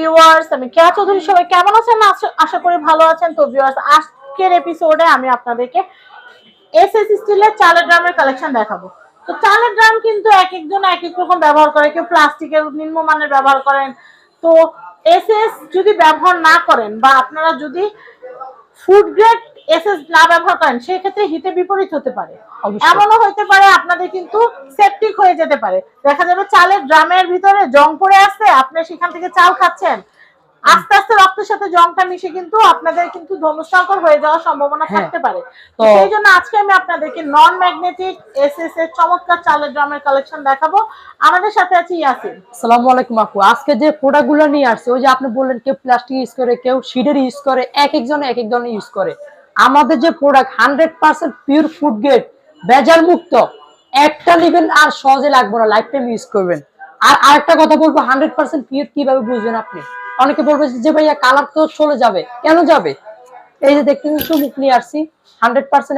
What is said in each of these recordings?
Viewers আমি চৌধুরী কেমন আছেন? আশা- করি ভালো আছেন। তো আজকের এপিসোডে আমি আপনাদেরকে এস এস চালের ড্রামের কালেকশন দেখাবো। তো চালের ড্রাম কিন্তু এক একজন এক এক রকম ব্যবহার করে। কেউ প্লাস্টিকের, নিম্নমানের ব্যবহার করেন। তো এস এস যদি ব্যবহার না করেন বা আপনারা যদি ফুড গ্রেড এসএস না ব্যবহার করেন সেক্ষেত্রে হিতে বিপরীত হতে পারে। এমনও হতে পারে আপনাদের কিন্তু সেপটিক হয়ে যেতে পারে। দেখা যাবে চালের ড্রামের ভিতরে জং পড়ে আছে আপনি সেখান থেকে চাল খাচ্ছেন। আস্তে আস্তে রক্তের সাথে জংটা মিশে কিন্তু আপনাদের কিন্তু ধনুষ্টঙ্কর হয়ে যাওয়ার সম্ভাবনা হ্যাঁ। থাকতে পারে। তো সেই জন্য আজকে আমি আপনাদেরকে নন ম্যাগনেটিক এসএস এর চমৎকার চালের ড্রামের কালেকশন দেখাবো। আমাদের সাথে আছে ইয়াসিন। আসসালামু আলাইকুম আপু। আজকে যে প্রোডাক্টগুলো নিয়ে আসছে ওই যে আপনি বললেন কেউ প্লাস্টিক ইউজ করে কেউ শিডের ইউজ করে এক একজন এক এক ধরনের ইউজ করে। আমাদের যে product hundred percent pure food grade বেজার মুক্ত একটা নিবেন আর সহজে লাগবে না লাইফ টাইম ইউজ করবেন। আর আরেকটা কথা বলব হান্ড্রেড পার্সেন্ট পিওর কীভাবে বুঝবেন আপনি? অনেকে বলবে যে ভাইয়া কালার তো চলে যাবে কেন যাবে? এই যে দেখতে কিন্তু মুখ নিয়ে আসছি হান্ড্রেড পার্সেন্ট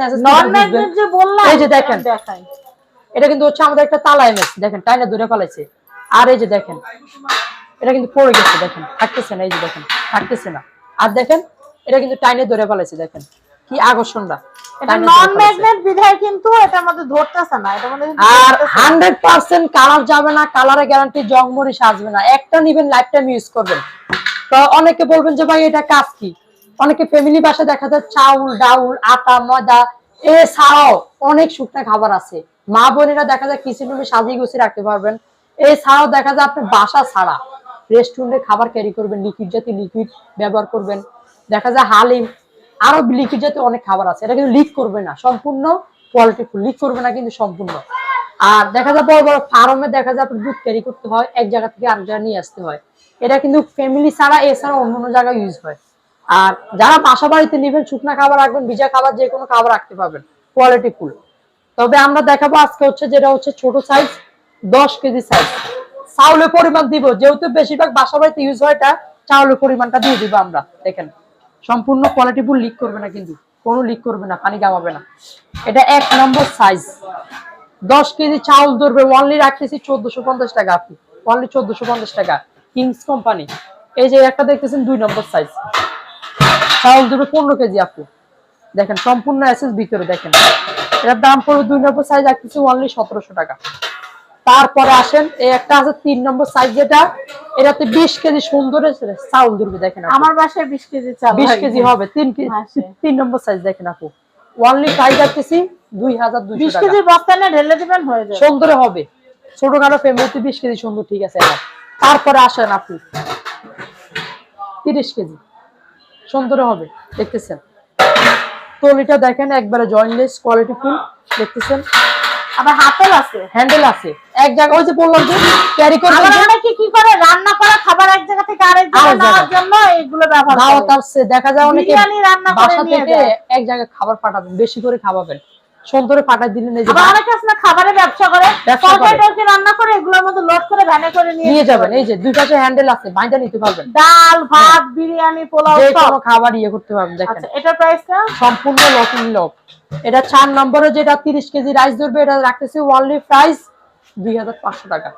এই যে দেখেন। এটা কিন্তু হচ্ছে আমাদের একটা তালা এমএস দেখেন টাইনা ধরে ফেলাইছে। আর এই যে দেখেন এটা কিন্তু পড়ে গেছে দেখেন থাকতেছে না এই যে দেখেন থাকতেছে না। আর দেখেন এটা কিন্তু টাইনে ধরে ফেলাইছে দেখেন। কি আকর্ষণটা? এটা নন ম্যাগনেট বিধায় কিন্তু এটার মধ্যে ধরতেছে না এটা মধ্যে আর ধরতেছে না। হান্ড্রেড পার্সেন্ট কালার যাবে না কালারের গ্যারান্টি জংমরিস আসবে না। একটা নিবেন লাইফ টাইম ইউজ করবেন। তো অনেকে বলবেন যে ভাই এটা কাজ কি? অনেকে ফ্যামিলি বাসা দেখা যায় চাউল ডাউল আটা ময়দা এছাড়াও অনেক শুকনো খাবার আছে। মা বোনেরা দেখা যায় কিচেন রুমে সাজিয়ে গুছিয়ে রাখতে পারবেন। এছাড়াও দেখা যায় আপনি বাসা ছাড়া রেস্টুরেন্টে খাবার ক্যারি করবেন লিকুইড জাতীয় লিকুইড ব্যবহার করবেন। দেখা যায় হালিম আরও লিকুইড জাতীয় অনেক খাবার আছে। এটা কিন্তু লিক করবে না। সম্পূর্ণ কোয়ালিটি ফুল লিক করবে না কিন্তু সম্পূর্ণ। আর দেখা যায় বড় বড় ফার্মে দেখা যায় দুধ ক্যারি করতে হয়, এক জায়গা থেকে আরেক জায়গায় নিয়ে আসতে হয়। এটা কিন্তু ফ্যামিলি ছাড়া, এছাড়া অন্য অন্য জায়গায় ইউজ হয়। আর যারা বাসা বাড়িতে নেবেন, শুকনা খাবার রাখবেন, ভিজা খাবার যে কোনো খাবার রাখতে পারবেন কোয়ালিটি ফুল তবে আমরা দেখাবো আজকে হচ্ছে যেটা হচ্ছে ছোট সাইজ দশ কেজি সাইজ চাউলের পরিমাণ দিব, যেহেতু বেশিরভাগ বাসা বাড়িতে ইউজ হয় এটা, চাউলের পরিমাণটা দিয়ে দিব আমরা, দেখেন। সম্পূর্ণ কোয়ালিটি ফুল লিক করবে না কিন্তু, কোনো লিক করবে না, পানি গামাবে না। এটা এক নম্বর সাইজ দশ কেজি চাউল ধরবে অনলি রাখতেছি চোদ্দশো পঞ্চাশ টাকা আপনি। অনলি চোদ্দশো পঞ্চাশ টাকা কিংস কোম্পানি এই যে একটা দেখতেছেন, দুই নম্বর সাইজ চাউল ধরবে পনেরো কেজি আপনি। দেখেন, সম্পূর্ণ অ্যাসেস ভিতরে, দেখেন। এটার দাম পড়বে দুই নম্বর সাইজ রাখতেছি অনলি সতেরোশো টাকা। তারপরে আসেন, এই একটা আছে তিন নম্বর সাইজ যেটা এটাতে বিশ কেজি সুন্দর চাউল ধরবে দেখেন আমার বাসায় বিশ কেজি চাল বিশ কেজি হবে তিন কেজি। তিন নম্বর সাইজ দেখেন আপু। ওয়ানলি প্রাইস রাখতেছি দুই হাজার দুইশো বিশ টাকা। কেজি বস্তা নিয়ে ঢেলে দিবেন হয়ে যাবে। সুন্দর হবে। ছোটখাটো ফ্যামিলিতে বিশ কেজি সুন্দর ঠিক আছে তারপরে আসেন আপু। তিরিশ কেজি। সুন্দর হবে দেখতেছেন। টলিটা দেখেন একবারে জয়েন্টলেস কোয়ালিটি ফুল দেখতেছেন। আবার হাতেল আছে। হ্যান্ডেল আছে। এক জায়গা ওই যে বললাম যে ক্যারি যে, অনেকে কি করে? রান্না করা খাবার এক জায়গা থেকে আরেক জায়গায় নেওয়ার জন্য এগুলো ব্যবহার দাওয়াত করে আসছে দেখা যায় অনেকে রান্না করে নিয়ে যায়। এক জায়গায় খাবার পাঠাবেন বেশি করে খাওয়াবেন। সুন্দরে পাঠাই দিলেন এই যে আবার অনেকে আছে না খাবারের ব্যবসা করে। তরকারি রান্না করে এগুলোর মধ্যে লোড করে ভ্যানে করে নিয়ে নিয়ে যাবেন এই যে দুই পাশে হ্যান্ডেল আছে বাইন্দা নিতে পারবেন। ডাল ভাত বিরিয়ানি পোলাও সব কোনো খাবার ইয়ে করতে পারবেন দেখেন। আচ্ছা এটার প্রাইসটা সম্পূর্ণ লকিং লক এটা চার নম্বরে যেটা তিরিশ কেজি রাইস ধরবে এটা রাখতেছি ওয়ানলি প্রাইস দুই হাজার পাঁচশো টাকা।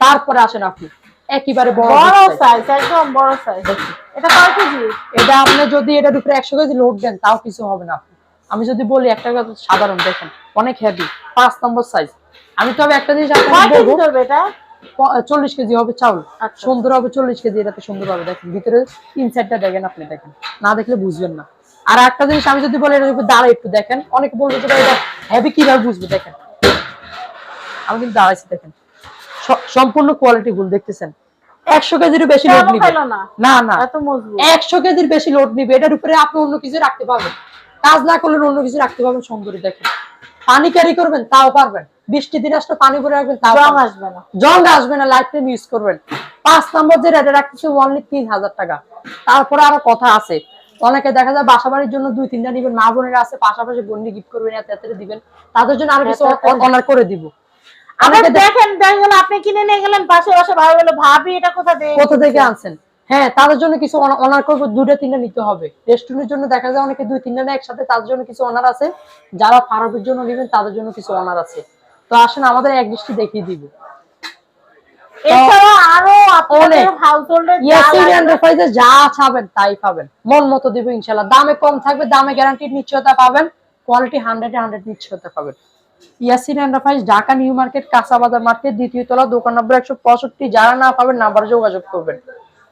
তারপরে আসেন আপনি। একেবারে বড় সাইজ একদম বড় সাইজ এটা কয় কেজি? এটা আপনি যদি এটার উপরে একশো কেজি লোড দেন তাও কিছু হবে না। আমি যদি বলি একটা কথা সাধারণ দেখেন অনেক হেভি পাঁচ নম্বর সাইজ আমি তবে একটা জিনিস এটা? চল্লিশ কেজি হবে চাউল। আচ্ছা। সুন্দর হবে চল্লিশ কেজি এটাতে সুন্দর হবে দেখেন ভিতরে ইনসাইডটা দেখেন আপনি দেখেন। না দেখলে বুঝবেন না। আর একটা জিনিস আমি যদি বলি এটার উপর দাঁড়ায় একটু দেখেন অনেকে বলবে যে এটা হেভি কীভাবে বুঝবে দেখেন। আমি কিন্তু দাঁড়াইছি দেখেন। সম্পূর্ণ কোয়ালিটি ফুল দেখতেছেন? একশো কেজির বেশি লোড নিবে। না? না না। এত মজবুত। একশো কেজির বেশি লোড নিবে এটার উপরে আপনি অন্য কিছু রাখতে পারবেন। কাজ না করলে অন্য কিছু রাখতে পারবেন সুন্দরী দেখেন। পানি ক্যারি করবেন তাও পারবেন। বৃষ্টি দিন আসলে পানি ভরে রাখবেন তাও জং আসবে না। জং আসবে না লাইফ টাইম ইউজ করবেন। পাঁচ নম্বর যে রেটে রাখতেছে অনলি তিন হাজার টাকা। তারপরে আরও কথা আছে। অনেকে দেখা যায় বাসা বাড়ির জন্য দুই তিনটা নিবেন মা বোনেরা আছে পাশাপাশি বন্ডি গিফট করবেন এত এত দিবেন। তাদের জন্য আরও কিছু অনার করে দিব। দেখ- দেখেন দেখা গেল আপনি কিনে নিয়ে গেলেন পাশে পাশে ভাই বলে ভাবি এটা কোথা দিয়ে কোথা থেকে আনছেন? হ্যাঁ তাদের জন্য কিছু অনার করব দুটা তিনটা নিতে হবে। রেস্টুরেন্টের জন্য দেখা যায় অনেকে দুই তিনটা একসাথে তাদের জন্য কিছু অনার আছে। যারা ফারাবের জন্য নেবেন তাদের জন্য কিছু অনার আছে। তো আসেন আমাদের এক দৃষ্টি দেখিয়ে দিব। যা চাবেন তাই পাবেন। মন মতো দিব ইনশাল্লাহ। দামে কম থাকবে দামে গ্যারান্টি নিশ্চয়তা পাবেন। কোয়ালিটি হান্ড্রেড হান্ড্রেড নিশ্চয়তা পাবেন। Yasin enterprise Dhaka New Market কাঁচাবাজার market দ্বিতীয় তলা দোকান নম্বর একশো পঁয়ষট্টি। যারা না পাবেন নাম্বার যোগাযোগ করবেন।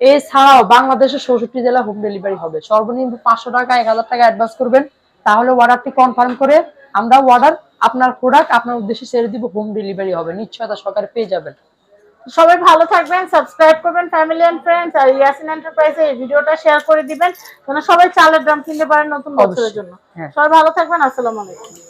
এছাড়াও বাংলাদেশের চৌষট্টি জেলা হোম ডেলিভারি হবে। সর্বনিম্ন পাঁচশো টাকা এক হাজার টাকা অ্যাডভান্স করবেন। তাহলে অর্ডারটি কনফার্ম করে আমরা অর্ডার আপনার প্রোডাক্ট আপনার উদ্দেশ্যে ছেড়ে দিব হোম ডেলিভারি হবে। নিশ্চয়তা সহকারে পেয়ে যাবেন। সবাই ভালো থাকবেন সাবস্ক্রাইব করবেন ফ্যামিলি এন্ড ফ্রেন্ডস আর ইয়াসিন এন্টারপ্রাইজে এই ভিডিওটা শেয়ার করে দিবেন। যেন সবাই চালের দাম কিনতে পারেন নতুন বছরের জন্য। হ্যাঁ। সবাই ভালো থাকবেন আসসালামু আলাইকুম।